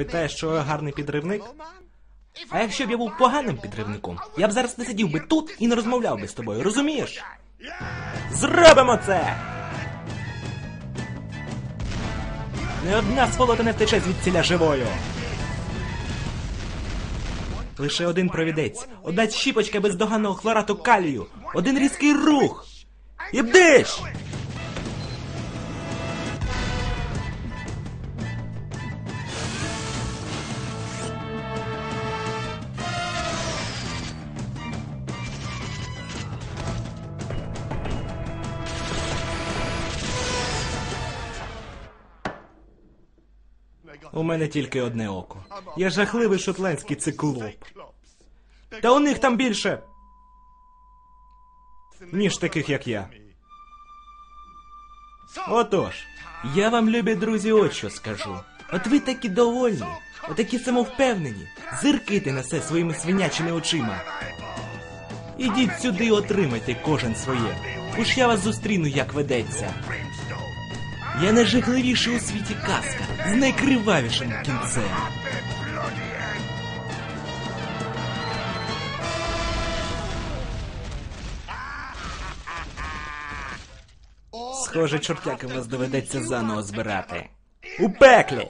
Питаєш, що я гарний підривник? А якщо б я був поганим підривником, я б зараз не сидів би тут і не розмовляв би з тобою, розумієш? Зробимо це! Не одна сволота не втече звідсіля живою. Лише один провідець, одна щіпочка бездоганного хлорату калію, один різкий рух. І бдиш! У мене тільки одне око. Я жахливий шотландський циклоп. Та у них там більше, ніж таких, як я. Отож, я вам, любі друзі, от що скажу. От ви такі довольні, отакі самовпевнені, зирките на все своїми свинячими очима. Ідіть сюди отримайте кожен своє. Уж я вас зустріну, як ведеться. Я найжахливіший у світі казка з найкривавішим кінцем. Схоже, чортяки вас доведеться заново збирати. У пеклі!